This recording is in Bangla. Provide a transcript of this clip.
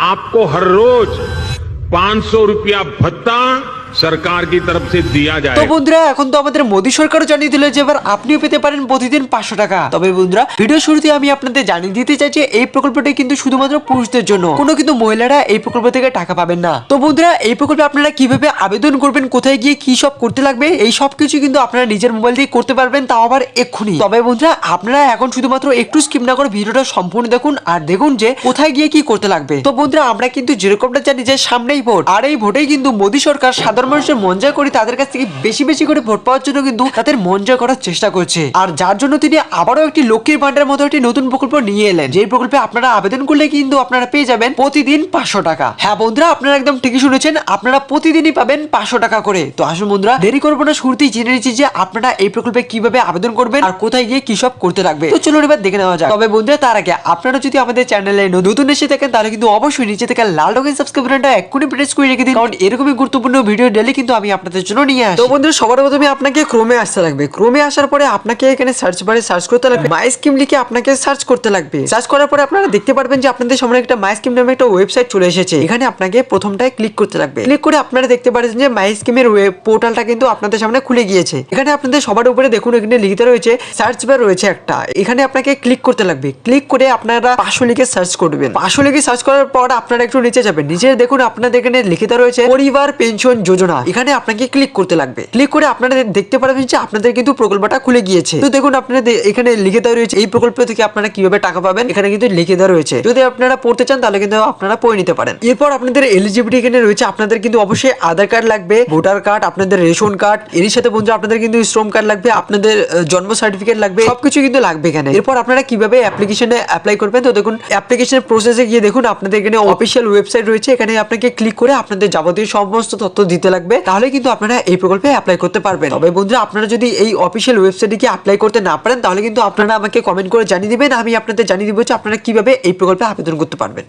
आपको हर रोज पाँच सौ रुपया भत्ता সরকার কি তরফ সে দিয়া যায় তো বন্ধুরা এখন তো আমাদের মোদী সরকারও জানিয়ে দিল যে এবার আপনিও পেতে পারেন প্রতিদিন পাঁচশো টাকা। তবে বন্ধুরা ভিডিও শুরুতে আমি আপনাদের জানিয়ে দিতে চাই যে এই প্রকল্পটি কিন্তু শুধুমাত্র পুরুষদের জন্য, কোনো কিন্তু মহিলারা এই প্রকল্প থেকে টাকা পাবেন না। তো বন্ধুরা, এই প্রকল্পে আপনারা কীভাবে আবেদন করবেন, কোথায় গিয়ে কি সব করতে লাগবে, এই সব কিছু কিন্তু আপনারা নিজের মোবাইল দিয়ে করতে পারবেন, তাও আবার এক্ষুনি। তবে বন্ধুরা, আপনারা এখন শুধুমাত্র একটু স্কিপ না করে ভিডিওটা সম্পূর্ণ দেখুন আর দেখুন যে কোথায় গিয়ে কি করতে লাগবে। তো বন্ধুরা, আমরা কিন্তু যেরকমটা জানি যে সামনেই ভোট, আর এই ভোটেই কিন্তু মোদী সরকার সাধারণ মানুষের মন জয় করে তাদের কাছ থেকে বেশি বেশি করে ভোট পাওয়ার জন্য কিন্তু তাদের মন জয় করার চেষ্টা করছে। আর যার জন্য তিনি আবারও একটি লক্ষ্মীর ভান্ডার মতো একটি নতুন প্রকল্প নিয়ে এলেন। যে প্রকল্পে আপনারা আবেদন করলে কিন্তু আপনারা পেয়ে যাবেন প্রতিদিন পাঁচশো টাকা। হ্যাঁ বন্ধুরা, আপনারা একদম ঠিকই শুনেছেন, আপনারা প্রতিদিনই পাবেন পাঁচশো টাকা করে। তো আসুন বন্ধুরা, দেরি করব না, শুরুতেই জেনে নিচ্ছি যে আপনারা এই প্রকল্পে কীভাবে আবেদন করবেন আর কোথায় গিয়ে কি সব করতে লাগবে। তো চলুন এবার দেখে নেওয়া যাক। তবে বন্ধুরা, তার আগে আপনারা যদি আমাদের চ্যানেলে নতুন এসে থাকেন, তাহলে কিন্তু অবশ্যই নিচে থেকে লাল রঙের সাবস্ক্রাইব বাটনটা এক্ষুনি প্রেস করে রেখে দিন। কারণ এরকমই গুরুত্বপূর্ণ ভিডিও ডেলি কিন্তু আমি আপনাদের জন্য নিয়ে আসি। তো বন্ধুরা, সবার প্রথমে আপনাকে ক্রোমে আসতে লাগবে। ক্রোমে আসার পরে আপনাকে এখানে সার্চ বারে সার্চ করতে লাগবে। মাই স্কিম লিখে আপনাকে সার্চ করতে লাগবে। সার্চ করার পরে আপনারা দেখতে পারবেন যে আপনাদের সামনে একটা মাই স্কিম নামে একটা ওয়েবসাইট চলে এসেছে। এখানে আপনাকে প্রথমটায় ক্লিক করতে লাগবে। ক্লিক করে আপনারা দেখতে পাচ্ছেন যে মাই স্কিমের ওয়েব পোর্টালটা কিন্তু আপনাদের সামনে খুলে গিয়েছে। এখানে আপনাদের সবার উপরে দেখুন, এখানে লিখিত রয়েছে সার্চ বার রয়েছে একটা। এখানে আপনাকে ক্লিক করতে লাগবে। ক্লিক করে আপনারা পাঁচশো লিখে সার্চ করবেন। পাঁচশো লিখে সার্চ করার পর আপনারা একটু নিচে যাবেন। নিচে দেখুন, আপনাদের এখানে লিখিত রয়েছে, পরিবার পেনশন যোজনা এখানে আপনাকে ক্লিক করতে লাগবে। ক্লিক করে আপনারা দেখতে পারবেন যে আপনাদের কিন্তু প্রকল্পটা খুলে গিয়েছে। তো দেখুন আপনাদের এখানে লিখে দেওয়া রয়েছে, এই প্রকল্প থেকে আপনারা কীভাবে টাকা পাবেন, এখানে কিন্তু লিখে দেওয়া রয়েছে। যদি আপনারা পড়তে চান, তাহলে কিন্তু আপনারা পড়ে নিতে পারেন। এরপর আপনাদের এলিজিবিলিটি এখানে রয়েছে, আপনাদের কিন্তু অবশ্যই আধার কার্ড লাগবে ভোটার কার্ড আপনাদের রেশন কার্ড এরই সাথে বন্ধু আপনাদের কিন্তু শ্রম কার্ড লাগবে, আপনাদের জন্ম সার্টিফিকেট লাগবে, সবকিছু কিন্তু লাগবে এখানে। এরপর আপনারা কীভাবে অ্যাপ্লিকেশনে অ্যাপ্লাই করবেন, তো দেখুন অ্যাপ্লিকেশন প্রসেসে গিয়ে দেখুন, আপনাদের এখানে অফিসিয়াল ওয়েবসাইট রয়েছে, এখানে আপনাকে ক্লিক করে আপনাদের যাবতীয় সমস্ত তথ্য দিতে লাগবে তাহলে কিন্তু আপনারা এই প্রকল্পে অ্যাপ্লাই করতে পারবেন। তবে বন্ধুরা, আপনারা যদি এই অফিসিয়াল ওয়েবসাইটে গিয়ে অ্যাপ্লাই করতে না পারেন, তাহলে কিন্তু আপনারা আমাকে কমেন্ট করে জানিয়ে দেবেন। আমি আপনাদের জানিয়ে দিব যে আপনারা কীভাবে এই প্রকল্পে আবেদন করতে পারবেন।